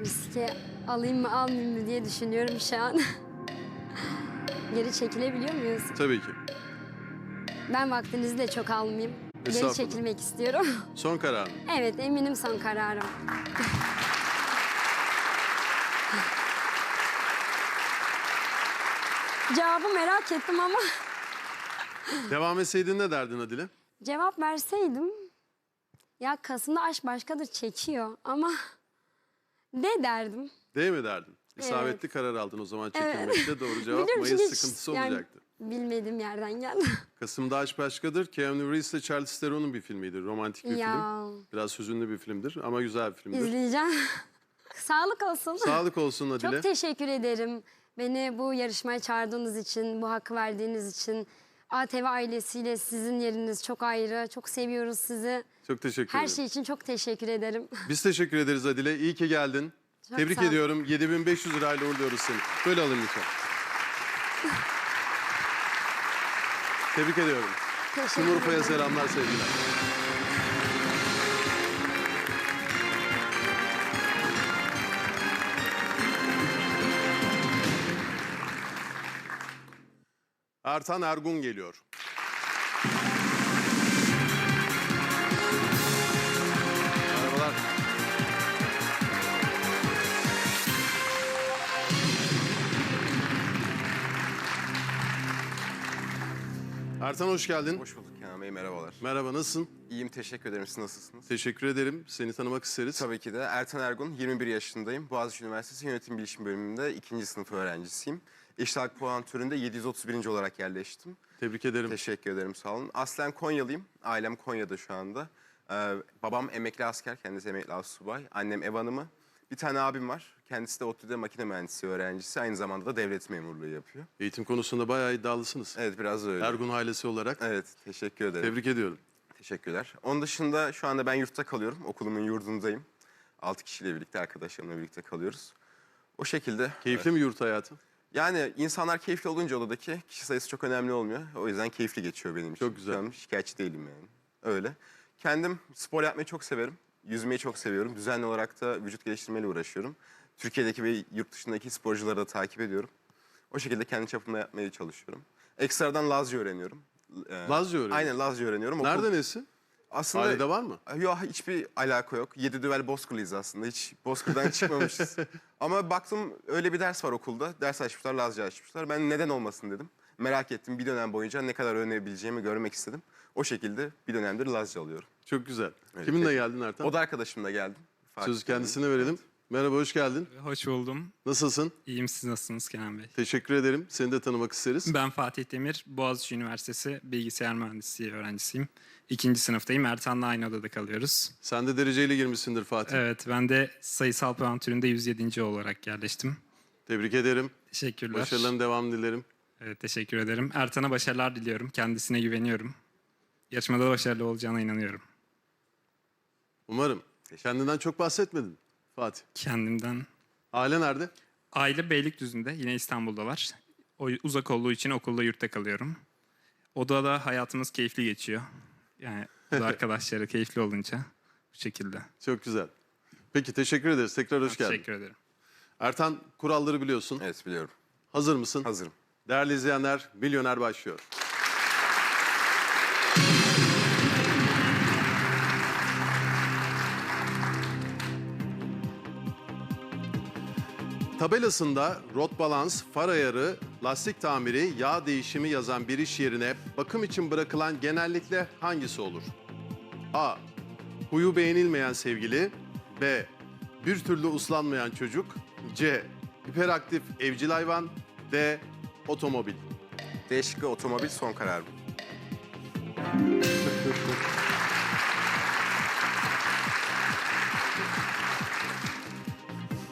Riske alayım mı almayayım mı diye düşünüyorum şu an. Geri çekilebiliyor muyuz? Tabii ki. Ben vaktinizi de çok almayayım. Geri Estağfurullah. çekilmek istiyorum. Son karar. evet eminim son kararım. Cevabı merak ettim ama Devam etseydin ne derdin Adile? cevap verseydim ya Kasım'da aşk başkadır çekiyor ama ne derdim? Değil mi derdin? İsabetli karar aldın o zaman çekilmekte. Doğru cevap Biliyorum Mayıs çünkü hiç sıkıntısı yani olacaktı. Bilmediğim yerden geldi. Kasım'da Aşk Başkadır. Keanu Reeves ile Charlize Theron'un bir filmiydi. Romantik bir film. ya Biraz hüzünlü bir filmdir ama güzel bir filmdir. izleyeceğim. Sağlık olsun. Sağlık olsun Adile. Çok teşekkür ederim. Beni bu yarışmaya çağırdığınız için, bu hakkı verdiğiniz için. ATV ailesiyle sizin yeriniz çok ayrı. Çok seviyoruz sizi. Çok teşekkür Her ederim. şey için çok teşekkür ederim. Biz teşekkür ederiz Adile. İyi ki geldin. Çok Tebrik sağ ol. ediyorum. 7500 lirayla uğurluyoruz seni. Böyle alın lütfen. Tebrik ediyorum. Teşekkür ederim. selamlar, sevgiler. Ertan Ergun geliyor. Merhabalar. Ertan hoş geldin. Hoş bulduk Kenan Bey, merhabalar. Merhaba, nasılsın? İyiyim, teşekkür ederim. Siz nasılsınız? Teşekkür ederim. Seni tanımak isteriz. Tabii ki de. Ertan Ergun, 21 yaşındayım. Boğaziçi Üniversitesi Yönetim Bilişim Bölümünde ikinci sınıf öğrencisiyim. İştirak puan türünde 731. olarak yerleştim. Tebrik ederim. Teşekkür ederim, sağ olun. Aslen Konyalıyım. Ailem Konya'da şu anda. Ee, babam emekli asker, kendisi emekli asubay. Annem ev hanımı. Bir tane abim var. Kendisi de ODTÜ'de makine mühendisi öğrencisi. Aynı zamanda da devlet memurluğu yapıyor. Eğitim konusunda bayağı iddialısınız. Evet, biraz öyle. Ergun ailesi olarak. Evet, teşekkür ederim. Tebrik ediyorum. Teşekkürler. Onun dışında şu anda ben yurtta kalıyorum. Okulumun yurdundayım. 6 kişiyle birlikte, arkadaşlarımla birlikte kalıyoruz. O şekilde. Keyifli mi yurt hayatı? Yani insanlar keyifli olunca odadaki kişi sayısı çok önemli olmuyor. O yüzden keyifli geçiyor benim için. Çok güzel. An şikayetçi değilim yani. Öyle. Kendim spor yapmayı çok severim. Yüzmeyi çok seviyorum. Düzenli olarak da vücut geliştirmeyle uğraşıyorum. Türkiye'deki ve yurt dışındaki sporcuları da takip ediyorum. O şekilde kendi çapımda yapmaya çalışıyorum. Ekstradan Lazca öğreniyorum. Ee, Lazca öğreniyorsun. Aynen Lazca öğreniyorum. Okul- Nereden esin? Aslında Ailede var mı? Yok hiçbir alaka yok. Yedi düvel Bozkırlıyız aslında. Hiç Bozkır'dan çıkmamışız. Ama baktım öyle bir ders var okulda. Ders açmışlar, Lazca açmışlar. Ben neden olmasın dedim. Merak ettim bir dönem boyunca ne kadar öğrenebileceğimi görmek istedim. O şekilde bir dönemdir Lazca alıyorum. Çok güzel. Evet, Kiminle peki. geldin Ertan? O da arkadaşımla geldim. Fatih Sözü kendisine verelim. Merhaba, hoş geldin. Hoş buldum. Nasılsın? İyiyim siz nasılsınız Kenan Bey? Teşekkür ederim. Seni de tanımak isteriz. Ben Fatih Demir, Boğaziçi Üniversitesi Bilgisayar Mühendisliği öğrencisiyim. İkinci sınıftayım. Ertan'la aynı odada kalıyoruz. Sen de dereceyle girmişsindir Fatih. Evet, ben de sayısal puan türünde 107. olarak yerleştim. Tebrik ederim. Teşekkürler. Başarıların devamını dilerim. Evet, teşekkür ederim. Ertan'a başarılar diliyorum. Kendisine güveniyorum. Yarışmada başarılı olacağına inanıyorum. Umarım. Kendinden çok bahsetmedin Fatih. Kendimden. Aile nerede? Aile Beylikdüzü'nde, yine İstanbul'dalar. O uzak olduğu için okulda yurtta kalıyorum. Odada hayatımız keyifli geçiyor. Yani oda arkadaşları keyifli olunca bu şekilde. Çok güzel. Peki teşekkür ederiz. Tekrar hoş geldin. Teşekkür ederim. Ertan kuralları biliyorsun. Evet biliyorum. Hazır mısın? Hazırım. Değerli izleyenler, Milyoner başlıyor. Tabelasında rot balans, far ayarı, lastik tamiri, yağ değişimi yazan bir iş yerine bakım için bırakılan genellikle hangisi olur? A. Huyu beğenilmeyen sevgili. B. Bir türlü uslanmayan çocuk. C. Hiperaktif evcil hayvan. D. Otomobil. Bir otomobil son kararım.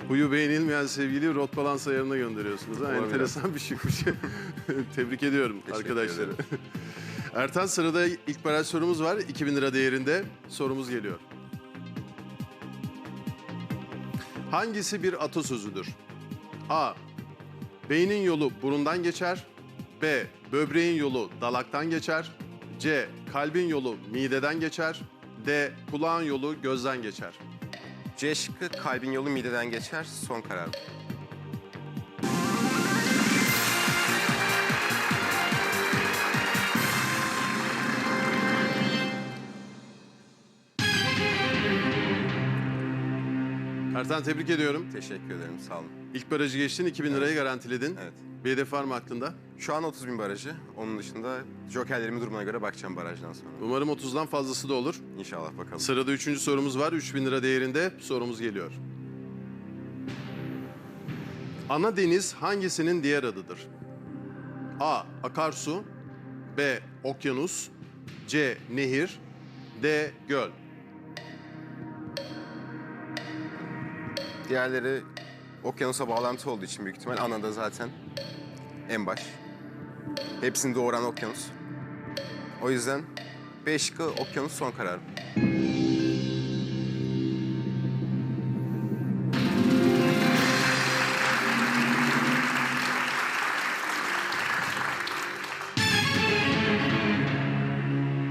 Huyu beğenilmeyen sevgili rot balans ayarına gönderiyorsunuz. Ha? Enteresan bir şeymiş. Tebrik ediyorum Teşekkür arkadaşları. Ertan sırada ilk baraj sorumuz var. 2000 lira değerinde sorumuz geliyor. Hangisi bir atasözüdür? A. Beynin yolu burundan geçer. B. Böbreğin yolu dalaktan geçer. C. Kalbin yolu mideden geçer. D. Kulağın yolu gözden geçer. C şıkkı kalbin yolu mideden geçer. Son karar. Ertan tebrik ediyorum. Teşekkür ederim. Sağ olun. İlk barajı geçtin, 2000 lirayı garantiledin. Evet. Bir hedef var mı aklında? Şu an 30 bin barajı. Onun dışında jokerlerimin durumuna göre bakacağım barajdan sonra. Umarım 30'dan fazlası da olur. İnşallah bakalım. Sırada üçüncü sorumuz var. 3000 lira değerinde sorumuz geliyor. Ana deniz hangisinin diğer adıdır? A. Akarsu B. Okyanus C. Nehir D. Göl Diğerleri okyanusa bağlantı olduğu için büyük ihtimal ana da zaten en baş. Hepsini doğuran okyanus. O yüzden B şıkkı okyanus son karar.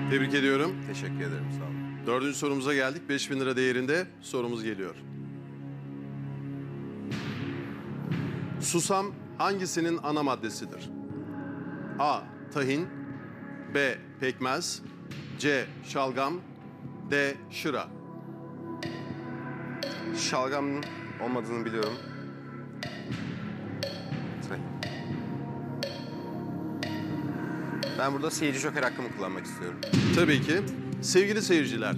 Tebrik ediyorum. Teşekkür ederim sağ olun. Dördüncü sorumuza geldik. 5000 lira değerinde sorumuz geliyor. Susam hangisinin ana maddesidir? A. Tahin B. Pekmez C. Şalgam D. Şıra Şalgam olmadığını biliyorum. Ben burada seyirci joker hakkımı kullanmak istiyorum. Tabii ki. Sevgili seyirciler,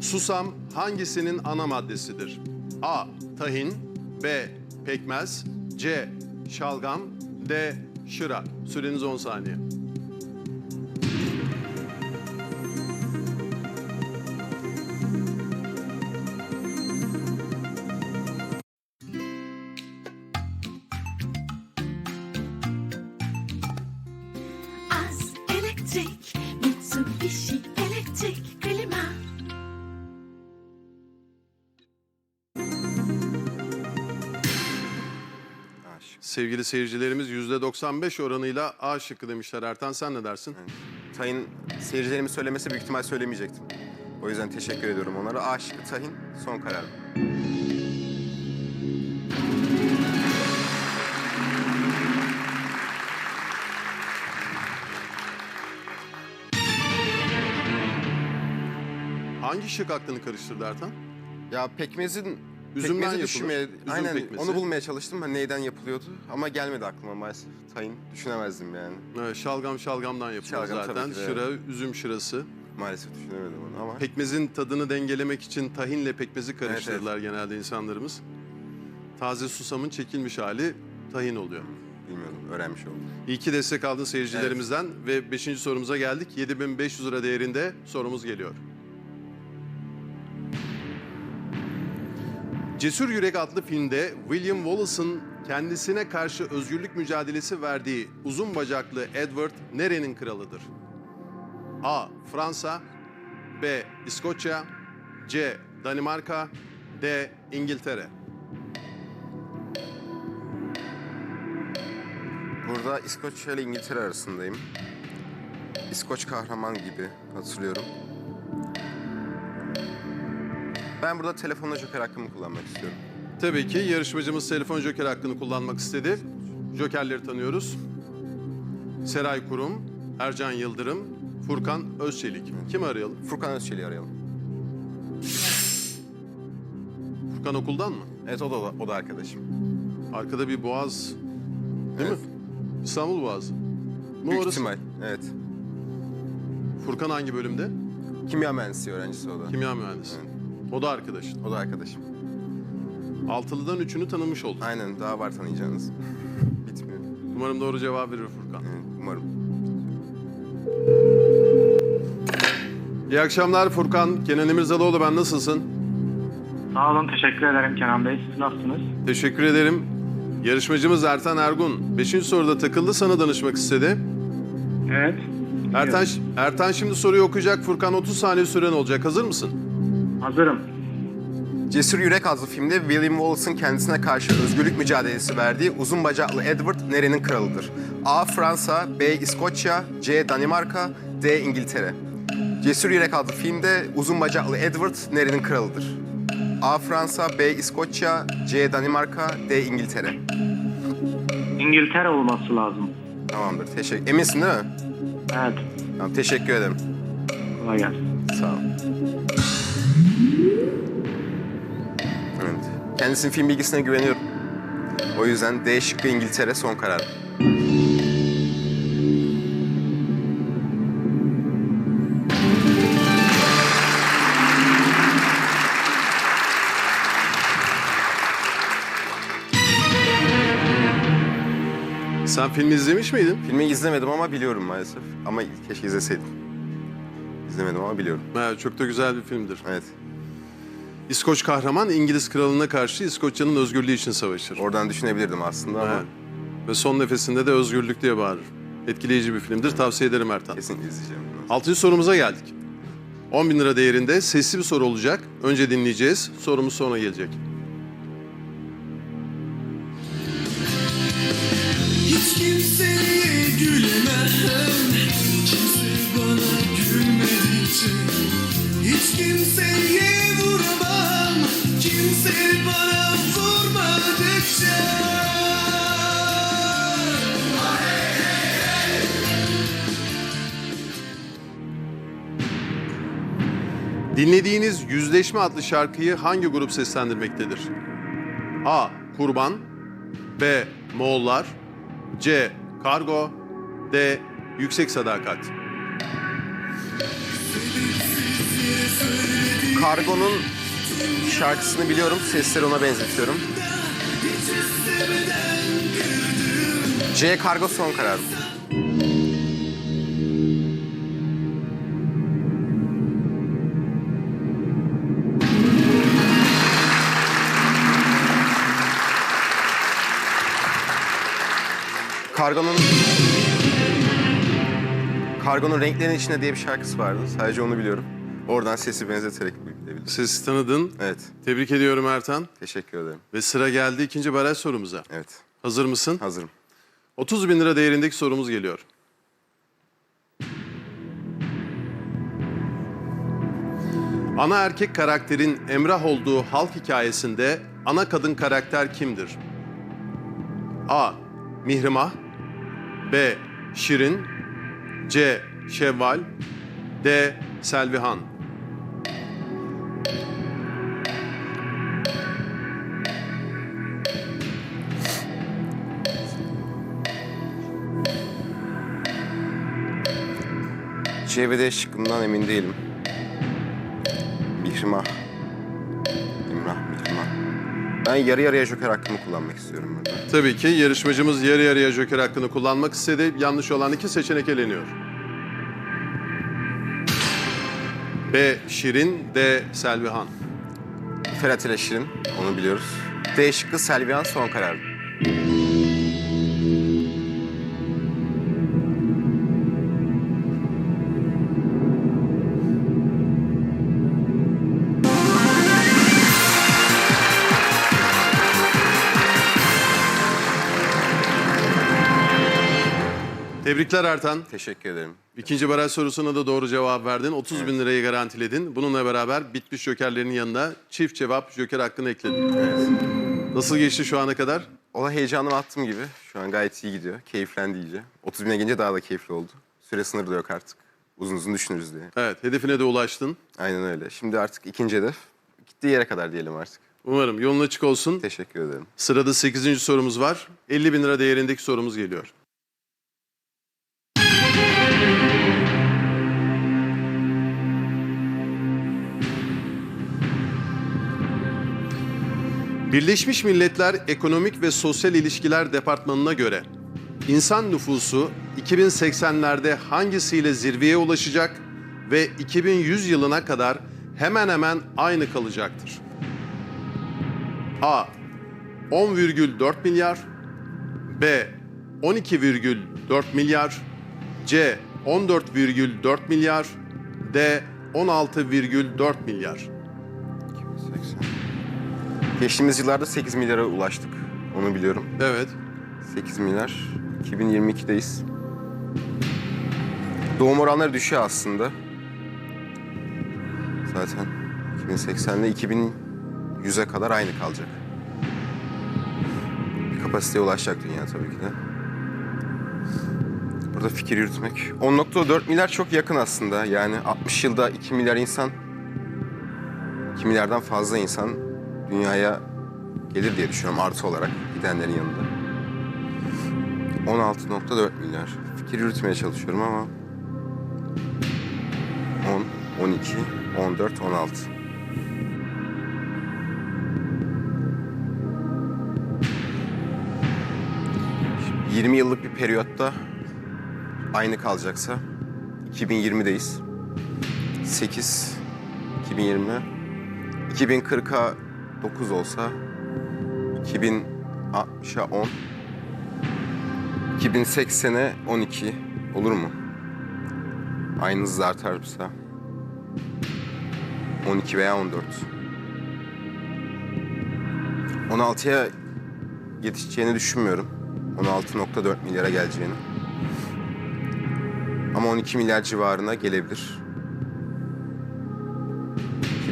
susam hangisinin ana maddesidir? A. Tahin B. Pekmez C. Şalgam D. Şıra. Süreniz 10 saniye. Sevgili seyircilerimiz %95 oranıyla A şıkkı demişler. Ertan sen ne dersin? Tahin seyircilerimin söylemesi büyük ihtimal söylemeyecektim. O yüzden teşekkür ediyorum onlara. A şıkkı tahin son karar. Hangi şık aklını karıştırdı Ertan? Ya pekmezin Üzümden pekmezi yapılır. düşünmeye, Üzüm aynen pekmezi. onu bulmaya çalıştım. Hani neyden yapılıyordu ama gelmedi aklıma maalesef. Tahin düşünemezdim yani. Evet, şalgam şalgamdan yapılıyor Şalgam tabii zaten. ki de, Şıra, üzüm şırası. Maalesef düşünemedim onu ama. Pekmezin tadını dengelemek için tahinle pekmezi karıştırırlar genelde insanlarımız. Taze susamın çekilmiş hali tahin oluyor. Bilmiyordum, öğrenmiş oldum. İyi ki destek aldın seyircilerimizden ve 5. sorumuza geldik. 7500 lira değerinde sorumuz geliyor. Cesur Yürek adlı filmde William Wallace'ın kendisine karşı özgürlük mücadelesi verdiği uzun bacaklı Edward nerenin kralıdır? A. Fransa B. İskoçya C. Danimarka D. İngiltere Burada İskoçya ile İngiltere arasındayım. İskoç kahraman gibi hatırlıyorum. Ben burada telefonla joker hakkımı kullanmak istiyorum. Tabii ki yarışmacımız telefon joker hakkını kullanmak istedi. Jokerleri tanıyoruz. Seray Kurum, Ercan Yıldırım, Furkan Özçelik. Kimi arayalım? Furkan Özçelik'i arayalım. Furkan okuldan mı? Evet o da, o da arkadaşım. Arkada bir boğaz değil Evet. mi? İstanbul Boğazı. Mı Büyük orası? ihtimal. Evet. Furkan hangi bölümde? Kimya mühendisi öğrencisi o da. Kimya mühendisi. O da arkadaşın. O da arkadaşım. Altılıdan üçünü tanımış olduk. Aynen daha var tanıyacağınız. Bitmiyor. Umarım doğru cevap verir Furkan. Evet, umarım. İyi akşamlar Furkan. Kenan İmirzalıoğlu ben nasılsın? Sağ olun, teşekkür ederim Kenan Bey. Siz nasılsınız? Teşekkür ederim. Yarışmacımız Ertan Ergun. Beşinci soruda takıldı sana danışmak istedi. Evet. Ertan, Ertan şimdi soruyu okuyacak. Furkan 30 saniye süren olacak. Hazır mısın? Hazırım. Cesur Yürek adlı filmde William Wallace'ın kendisine karşı özgürlük mücadelesi verdiği uzun bacaklı Edward nerenin kralıdır? A. Fransa, B. İskoçya, C. Danimarka, D. İngiltere. Cesur Yürek adlı filmde uzun bacaklı Edward nerenin kralıdır? A. Fransa, B. İskoçya, C. Danimarka, D. İngiltere. İngiltere olması lazım. Tamamdır. Teşekkür. Eminsin değil mi? Evet. Tamam, teşekkür ederim. Kolay gelsin. Sağ ol. Kendisinin film bilgisine güveniyorum. O yüzden D şıkkı İngiltere son karar. Sen filmi izlemiş miydin? Filmi izlemedim ama biliyorum maalesef. Ama keşke izleseydim. İzlemedim ama biliyorum. Ha, çok da güzel bir filmdir. Evet. İskoç kahraman İngiliz kralına karşı İskoçya'nın özgürlüğü için savaşır. Oradan düşünebilirdim aslında ama Ha. Ve son nefesinde de özgürlük diye bağırır. Etkileyici bir filmdir. Tavsiye ederim Ertan. kesinlikle izleyeceğim. Altıncı sorumuza geldik. 10 bin lira değerinde sesli bir soru olacak. Önce dinleyeceğiz. Sorumuz sonra gelecek. Hiç kimseye gülemem Kimse bana gülmedikçe Hiç kimseye Dinlediğiniz Yüzleşme adlı şarkıyı hangi grup seslendirmektedir? A. Kurban B. Moğollar C. Kargo D. Yüksek Sadakat Kargo'nun şarkısını biliyorum. Sesleri ona benzetiyorum. C kargo son kararım. Kargo'nun Kargo'nun renklerin içinde diye bir şarkısı vardı. Sadece onu biliyorum. Oradan sesi benzeterek Sesi tanıdın. Evet. Tebrik ediyorum Ertan. Teşekkür ederim. Ve sıra geldi ikinci baraj sorumuza. Evet. Hazır mısın? Hazırım. 30 bin lira değerindeki sorumuz geliyor. Ana erkek karakterin Emrah olduğu halk hikayesinde ana kadın karakter kimdir? A. Mihrimah B. Şirin C. Şevval D. Selvihan ve D şıkkından emin değilim. Mihrimah. İmrah, Mihrimah. Ben yarı yarıya joker hakkımı kullanmak istiyorum burada. Tabii ki yarışmacımız yarı yarıya joker hakkını kullanmak istedi. Yanlış olan iki seçenek eleniyor. B. Şirin D. Selvihan Ferhat ile Şirin, onu biliyoruz. D şıkkı Selvihan son karar. Tebrikler Ertan. Teşekkür ederim. İkinci baraj sorusuna da doğru cevap verdin. 30 bin lirayı garantiledin. Bununla beraber bitmiş jokerlerin yanına çift cevap joker hakkını ekledin. Nasıl geçti şu ana kadar? Ola heyecanımı attım gibi. Şu an gayet iyi gidiyor. Keyiflendi iyice. 30 bine gelince daha da keyifli oldu. Süre sınırı da yok artık. Uzun uzun düşünürüz diye. Evet, hedefine de ulaştın. Aynen öyle. Şimdi artık ikinci hedef. Gittiği yere kadar diyelim artık. Umarım yolun açık olsun. Teşekkür ederim. Sırada 8. sorumuz var. 50 bin lira değerindeki sorumuz geliyor. Birleşmiş Milletler Ekonomik ve Sosyal İlişkiler Departmanı'na göre insan nüfusu 2080'lerde hangisiyle zirveye ulaşacak ve 2100 yılına kadar hemen hemen aynı kalacaktır? A. 10,4 milyar B. 12,4 milyar C. 14,4 milyar D. 16,4 milyar 80. Geçtiğimiz yıllarda 8 milyara ulaştık. Onu biliyorum. Evet. 8 milyar. 2022'deyiz. Doğum oranları düşüyor aslında. Zaten 2080'de 100'e kadar aynı kalacak. Bir kapasiteye ulaşacak dünya tabii ki de. Burada fikir yürütmek. 10.4 milyar çok yakın aslında. Yani 60 yılda 2 milyar insan, 2 milyardan fazla insan dünyaya gelir diye düşünüyorum artı olarak gidenlerin yanında. 16.4 milyar. Fikir yürütmeye çalışıyorum ama 10, 12, 14, 16. Şimdi 20 yıllık bir periyotta aynı kalacaksa 2020'deyiz. 8, 2020, 2040'a 9 olsa 2060'a 10, 2080'e 12 olur mu? Aynı hızla artarsa 12 veya 14. 16'ya yetişeceğini düşünmüyorum. 16.4 milyara geleceğini. Ama 12 milyar civarına gelebilir.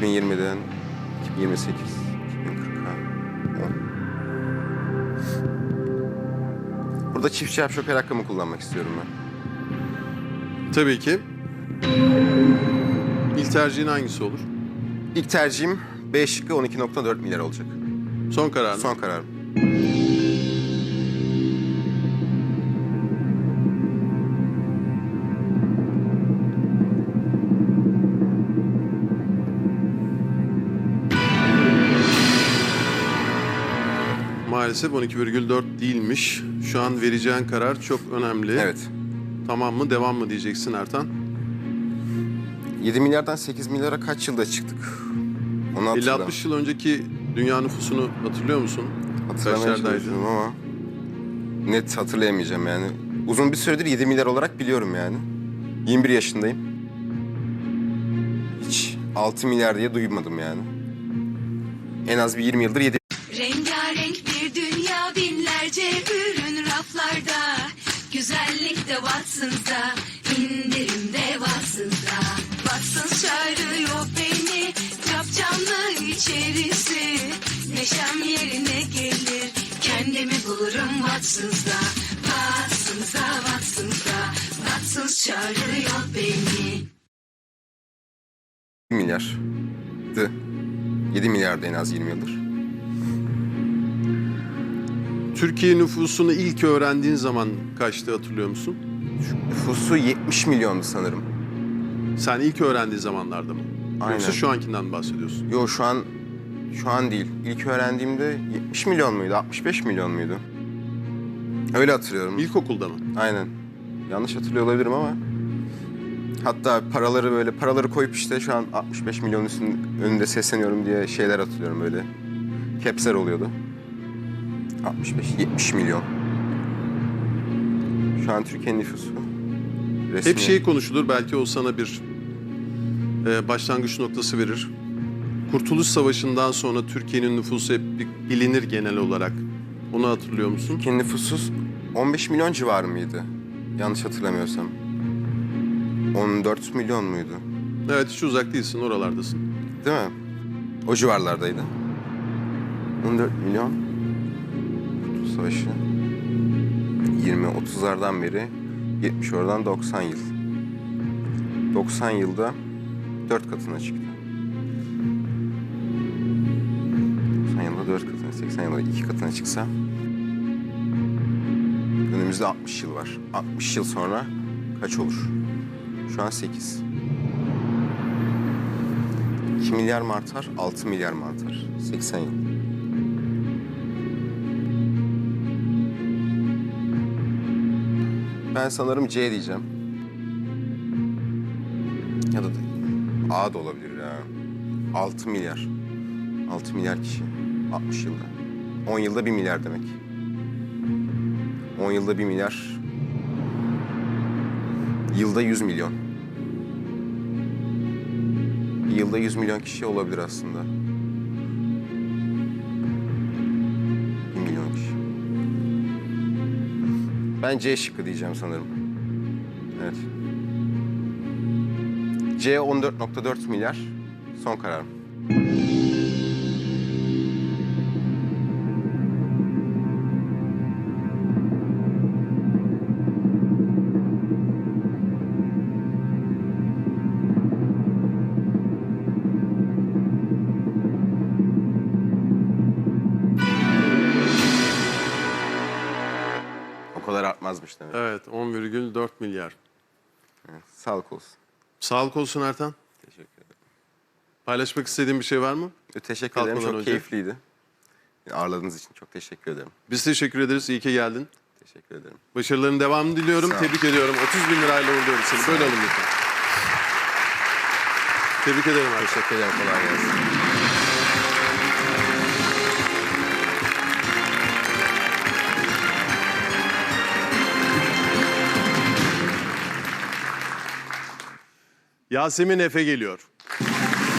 2020'den 2028, Burada çift çarp şoker hakkımı kullanmak istiyorum ben. Tabii ki. İlk tercihin hangisi olur? İlk tercihim B şıkkı 12.4 milyar olacak. Son kararın. Son kararım. Maalesef 12,4 değilmiş. Şu an vereceğin karar çok önemli. Evet. Tamam mı devam mı diyeceksin Ertan? 7 milyardan 8 milyara kaç yılda çıktık? Onu hatırlamıyorum. 50-60 yıl önceki dünya nüfusunu hatırlıyor musun? Kaçlardaydı? çalışıyorum ama net hatırlayamayacağım yani. Uzun bir süredir 7 milyar olarak biliyorum yani. 21 yaşındayım. Hiç 6 milyar diye duymadım yani. En az bir 20 yıldır 7 Güzellik de Watson's'da indirim de Watson's'da Watsons çağırıyor beni Cap canlı içerisi Neşem yerine gelir Kendimi bulurum Watson's'da Watson's'da Watson's'da Watsons çağırıyor beni milyardı. 7 milyardı en az 20 yıldır. Türkiye nüfusunu ilk öğrendiğin zaman kaçtı hatırlıyor musun? Nüfusu 70 milyondu sanırım. Sen ilk öğrendiği zamanlarda mı? Aynen. Yoksa şu ankinden mi bahsediyorsun? Yo şu an şu an değil. İlk öğrendiğimde 70 milyon muydu? 65 milyon muydu? Öyle hatırlıyorum. İlkokulda mı? Aynen. Yanlış hatırlıyor olabilirim ama. Hatta paraları böyle paraları koyup işte şu an 65 milyon üstün önünde sesleniyorum diye şeyler hatırlıyorum böyle. Kepsler oluyordu. 65 70 milyon. Şu an Türkiye'nin nüfusu. Resmi. Hep şey konuşulur belki o sana bir e, başlangıç noktası verir. Kurtuluş Savaşı'ndan sonra Türkiye'nin nüfusu hep bilinir genel olarak. Onu hatırlıyor musun? Türkiye'nin nüfusu 15 milyon civarı mıydı? Yanlış hatırlamıyorsam. 14 milyon muydu? Evet hiç uzak değilsin oralardasın. Değil mi? O civarlardaydı. 14 milyon. Kurtuluş Savaşı. 20-30'lardan beri 70 oradan 90 yıl. 90 yılda 4 katına çıktı. 90 yılda 4 katına, 80 yılda 2 katına çıksa önümüzde 60 yıl var. 60 yıl sonra kaç olur? Şu an 8. 2 milyar mı artar, 6 milyar mı artar? 80 yıl. Ben sanırım C diyeceğim. Ya da A da olabilir ya. 6 milyar. 6 milyar kişi. 60 yılda. 10 yılda 1 milyar demek. 10 yılda 1 milyar. Yılda 100 milyon. Yılda 100 milyon kişi olabilir aslında. Ben C şıkkı diyeceğim sanırım. Evet. C 14.4 milyar. Son kararım. Kadar artmazmış demek. Evet 10,4 milyar. Evet, sağlık olsun. Sağlık olsun Ertan. Teşekkür ederim. Paylaşmak istediğin bir şey var mı? Teşekkür Kalkmadan ederim. Çok önce. keyifliydi. Ağırladığınız için çok teşekkür ederim. Biz teşekkür ederiz. İyi ki geldin. Teşekkür ederim. Başarıların devamını diliyorum. Tebrik ediyorum. 30 bin lirayla uğurluyoruz seni. Böyle alın lütfen. Tebrik ederim Ertan. Teşekkür ederim. Kolay gelsin. Yasemin Efe geliyor.